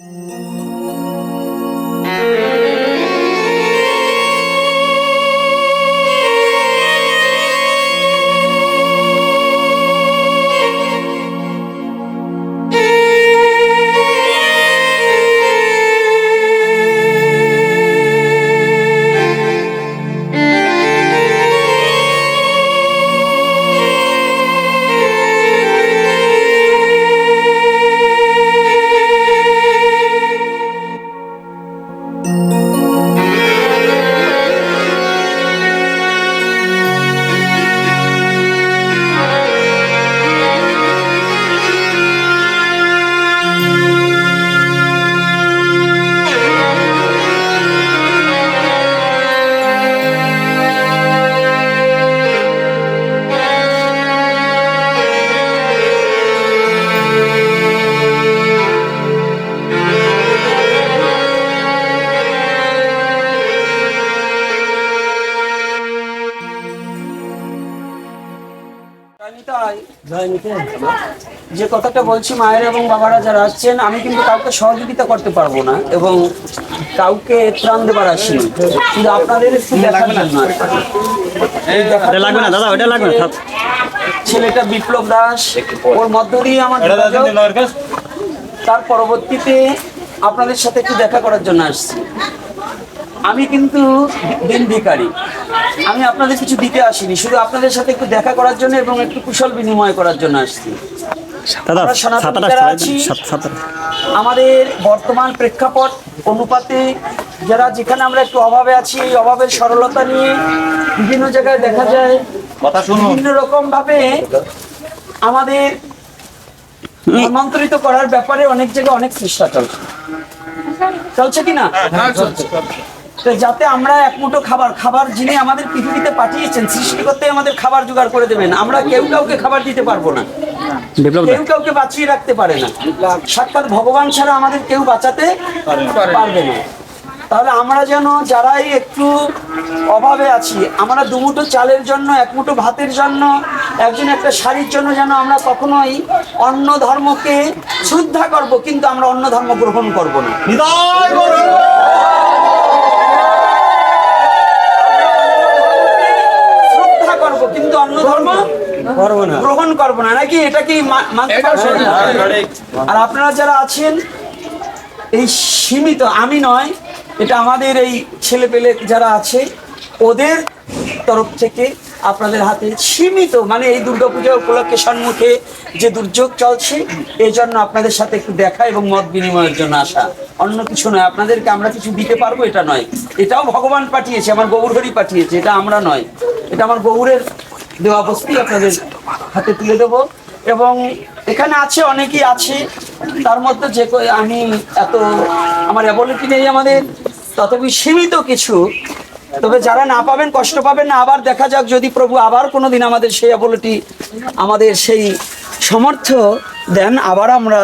Música যে কথাটা বলছি মায়ের এবং বাবারা যারা আসছেন আমি কিন্তু কাউকে সহযোগিতা করতে পারব না এবং কাউকে ত্রাণ দেবার আসিনি কিন্তু আপনাদের একটু দেখার জন্য আসছি। এই দেখার ওটা লাগবে না দাদা ওটা লাগবে না ছেলেটা বিপ্লব দাস ওর মধ্য দিয়ে আমার তার পরবর্তীতে আপনাদের সাথে একটু দেখা করার জন্য আসছি। আমি কিন্তু দিন ভিকারি আমি আপনাদের কিছু দিতে আসিনি শুধু আপনাদের সাথে একটু দেখা করার জন্য এবং একটু কুশল বিনিময় করার জন্য আসছি। আমাদের বর্তমান প্রেক্ষাপট অনুপাতে যারা যেখানে আমরা একটু অভাবে আছি এই অভাবের সরলতা নিয়ে বিভিন্ন জায়গায় দেখা যায়। বিভিন্ন রকম ভাবে আমাদের ধর্মান্তরিত করার ব্যাপারে অনেক জায়গায় অনেক চেষ্টা চলছে। চলছে কি না? তো যাতে আমরা এক মুঠো খাবার খাবার যিনি আমাদের পৃথিবীতে পাঠিয়েছেন সৃষ্টিকর্তে আমাদের খাবার জোগাড় করে দেবেন আমরা কেউ কাউকে খাবার দিতে পারব না। কেউ কাউকে বাঁচিয়ে রাখতে পারে না। সাক্ষাৎ ভগবান ছাড়া আমাদের কেউ বাঁচাতে পারবে না। তাহলে আমরা যেন যারাই একটু অভাবে আছি আমরা দুমুঠো চালের জন্য এক মুঠো ভাতের জন্য একজন একটা শাড়ির জন্য যেন আমরা কখনোই অন্য ধর্মকে শ্রদ্ধা করব কিন্তু আমরা অন্য ধর্ম গ্রহণ করব না শ্রদ্ধা করব ধর্ম? করব না। গ্রহণ করব না নাকি? এটা কি না? আর আপনারা যারা আছেন এই সীমিত আমি নয় এটা আমাদের এই ছেলে পেলে যারা আছে ওদের তরফ থেকে আপনাদের হাতে সীমিত মানে এই দুর্গাপূজা উপলক্ষে সম্মুখে যে দুর্যোগ চলছে এই জন্য আপনাদের সাথে একটু দেখা এবং মত বিনিময়ের জন্য আসা। অন্য কিছু নয় আপনাদেরকে আমরা কিছু দিতে পারব এটা নয়। এটাও ভগবান পাঠিয়েছে আমার গৌরহরি পাঠিয়েছে এটা আমরা নয়। এটা আমার গৌরের দেওয়া বস্তুই আপনাদের হাতে তুলে দেবো। এবং এখানে আছে, অনেকেই আছে। তার মধ্যে যে আমি এত, আমার অ্যাবিলিটি নেই আমাদের, তথাপি সীমিত কিছু। তবে যারা না পাবেন, কষ্ট পাবেন না, আবার দেখা যাক যদি প্রভু আবার কোনো দিন আমাদের সেই অ্যাবিলিটি আমাদের সেই সামর্থ্য দেন, আবার আমরা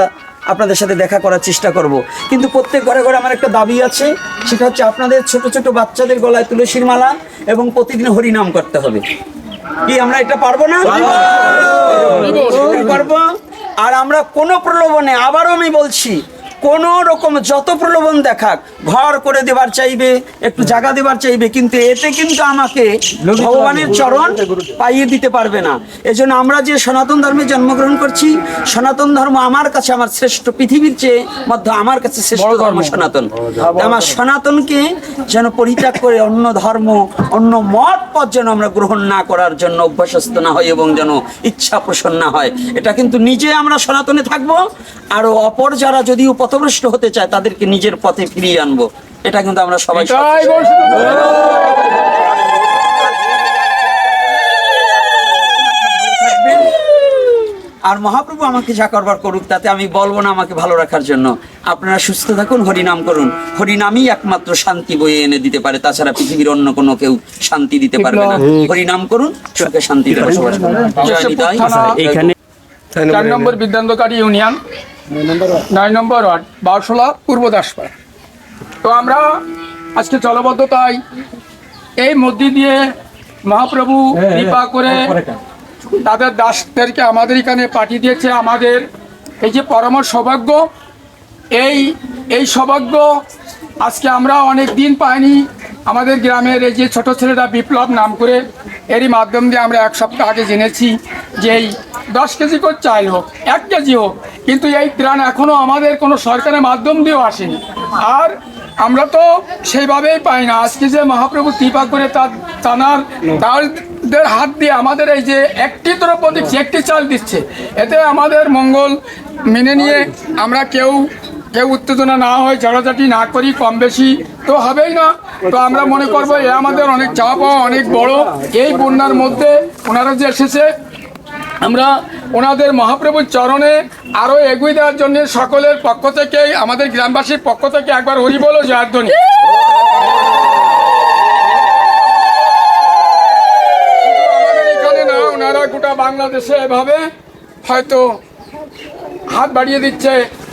আপনাদের সাথে দেখা করার চেষ্টা করব। কিন্তু প্রত্যেক ঘরে ঘরে আমার একটা দাবি আছে, সেটা হচ্ছে আপনাদের ছোট ছোট বাচ্চাদের গলায় তুলসীর মালা এবং প্রতিদিন হরিনাম করতে হবে। কি আমরা এটা পারব না? পারব। আর আমরা কোনো প্রলোভনে আবারও আমি বলছি কোন রকম যত প্রলোভন দেখাক ঘর করে দেবার চাইবে একটু জায়গা দেবার চাইবে কিন্তু এতে কিন্তু আমাকে ভগবানের চরণ পাইয়ে দিতে পারবে না। এজন্য আমরা যে সনাতন ধর্মে জন্মগ্রহণ করছি সনাতন ধর্ম আমার কাছে আমার শ্রেষ্ঠ পৃথিবীর চেয়ে মধ্যে আমার কাছে শ্রেষ্ঠ ধর্ম সনাতন। আমার সনাতনকে যেন পরিত্যাগ করে অন্য ধর্ম অন্য মত পথ যেন আমরা গ্রহণ না করার জন্য অভ্যাসস্থ না হয় এবং যেন ইচ্ছা পোষণ না হয়। এটা কিন্তু নিজে আমরা সনাতনে থাকব আর অপর যারা যদিও পথভ্রষ্ট হতে চায় তাদেরকে নিজের পথে ফিরিয়ে আনব। এটা কিন্তু আমরা সবাই আর মহাপ্রভু আমাকে যা করবার করুক তাতে আমি বলব না আমাকে ভালো রাখার জন্য। আপনারা সুস্থ থাকুন হরিনাম করুন। হরিনামই একমাত্র শান্তি বয়ে এনে দিতে পারে। তাছাড়া পৃথিবীর অন্য কোনো কেউ শান্তি দিতে পারবে না। হরিনাম করুন সুখে শান্তিতে বসবাস করুন এইখানে চার নম্বর বিদ্যান্তকারী ইউনিয়ন। নয় নম্বর ওয়ার্ড। বাউসলা পূর্ব দাসপাড়া। তো আমরা আজকে জলবদ্ধতায় এই মধ্যে দিয়ে মহাপ্রভু কৃপা করে তাদের দাসদেরকে আমাদের এখানে পাঠিয়ে দিয়েছে। আমাদের এই যে পরম সৌভাগ্য এই এই সৌভাগ্য আজকে আমরা অনেক দিন পাইনি। আমাদের গ্রামের এই যে ছোট ছেলেরা বিপ্লব নাম করে এরই মাধ্যম দিয়ে আমরা এক সপ্তাহ আগে জেনেছি যে এই দশ কেজি করে চাল হোক, এক কেজি হোক। কিন্তু এই ত্রাণ এখনও আমাদের কোনো সরকারের মাধ্যম দিয়েও আসেনি। আর আমরা তো সেইভাবেই পাই না। আজকে যে মহাপ্রভু কৃপা করে তার তানার তাদের হাত দিয়ে আমাদের এই যে একটি দ্রব্য দিচ্ছে, একটি চাল দিচ্ছে, এতে আমাদের মঙ্গল মেনে নিয়ে আমরা কেউ কেউ উত্তেজনা না হয় ঝড়াঝাটি না করি, কম বেশি তো হবেই না। তো আমরা মনে করব, এ আমাদের অনেক চাপ অনেক বড়। এই বন্যার মধ্যে ওনারা যে এসেছে আমরা ওনাদের মহাপ্রভুর চরণে আরও এগিয়ে দেওয়ার জন্য সকলের পক্ষ থেকে, আমাদের গ্রামবাসীর পক্ষ থেকে একবার হরি বলো আমাদের ওনারা গোটা বাংলাদেশে এভাবে হয়তো হাত বাড়িয়ে দিচ্ছে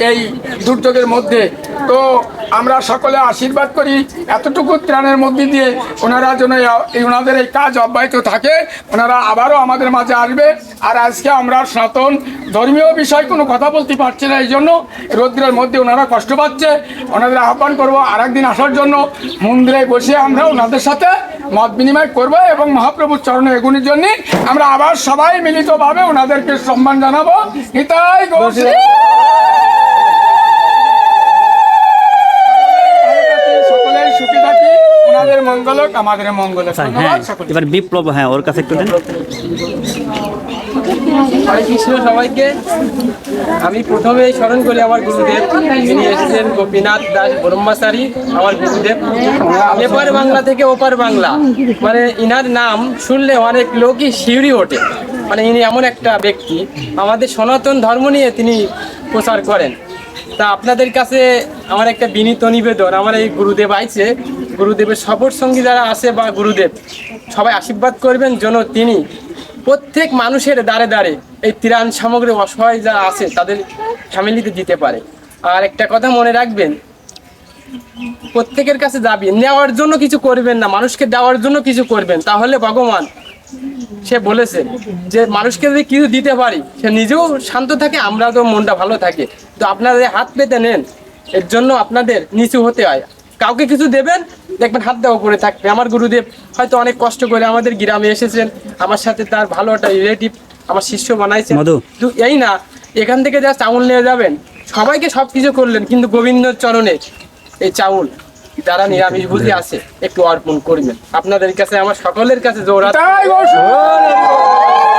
এই দুর্যোগের মধ্যে। তো আমরা সকলে আশীর্বাদ করি। এতটুকু ত্রাণের মধ্যে দিয়ে ওনারা যেন ওনাদের এই কাজ অব্যাহত থাকে, ওনারা আবারও আমাদের মাঝে আসবে। আর আজকে আমরা সনাতন ধর্মীয় বিষয় কোনো কথা বলতে পারছি না, এই জন্য রৌদ্রের মধ্যে ওনারা কষ্ট পাচ্ছে। ওনাদের আহ্বান করব আর একদিন আসার জন্য। মন্দিরে বসে আমরা ওনাদের সাথে মত বিনিময় করব এবং মহাপ্রভুর চরণে এগুনির জন্য আমরা আবার সবাই মিলিতভাবে ওনাদেরকে সম্মান জানাব। নিতাই গৌর। সুখী থাকি ওনাদের মঙ্গল হোক, আমাদের মঙ্গল হোক। হ্যাঁ এবার বিপ্লব হ্যাঁ ওর কাছে একটু দেন। হরে কৃষ্ণ সবাইকে আমি প্রথমে স্মরণ করি আমার গুরুদেব তিনি এসেছেন গোপীনাথ দাস ব্রহ্মচারী আমার গুরুদেব। এপার বাংলা থেকে ওপার বাংলা। মানে ইনার নাম শুনলে অনেক লোকই শিউরি ওঠে। মানে ইনি এমন একটা ব্যক্তি। আমাদের সনাতন ধর্ম নিয়ে তিনি প্রচার করেন। তা আপনাদের কাছে আমার একটা বিনীত নিবেদন, আমার এই গুরুদেব আইছে। গুরুদেবের সবর সঙ্গী যারা আছে বা গুরুদেব, সবাই আশীর্বাদ করবেন যেন তিনি প্রত্যেক মানুষের দাঁড়ে দাঁড়ে এই ত্রাণ সামগ্রী অসহায় যারা আছে, তাদের ফ্যামিলিতে দিতে পারে। আর একটা কথা মনে রাখবেন, প্রত্যেকের কাছে যাবি নেওয়ার জন্য কিছু করবেন না, মানুষকে দেওয়ার জন্য কিছু করবেন, তাহলে ভগবান সে বলেছে যে মানুষকে যদি কিছু দিতে পারি সে নিজেও শান্ত থাকে আমরা তো মনটা ভালো থাকে। তো আপনাদের হাত পেতে নেন এর জন্য আপনাদের নিচু হতে হয়। কাউকে কিছু দেবেন দেখবেন হাত দেওয়া করে থাকবে। আমার গুরুদেব হয়তো অনেক কষ্ট করে আমাদের গ্রামে এসেছেন। আমার সাথে তার ভালো একটা রিলেটিভ আমার শিষ্য বানাইছে। কিন্তু এই না এখান থেকে যা চাউল নিয়ে যাবেন সবাইকে সব কিছু করলেন কিন্তু গোবিন্দ চরণে এই চাউল যারা নিরামিষ বুঝি আছে। একটু অর্পণ করবেন। আপনাদের কাছে আমার সকলের কাছে জোর শ্রী-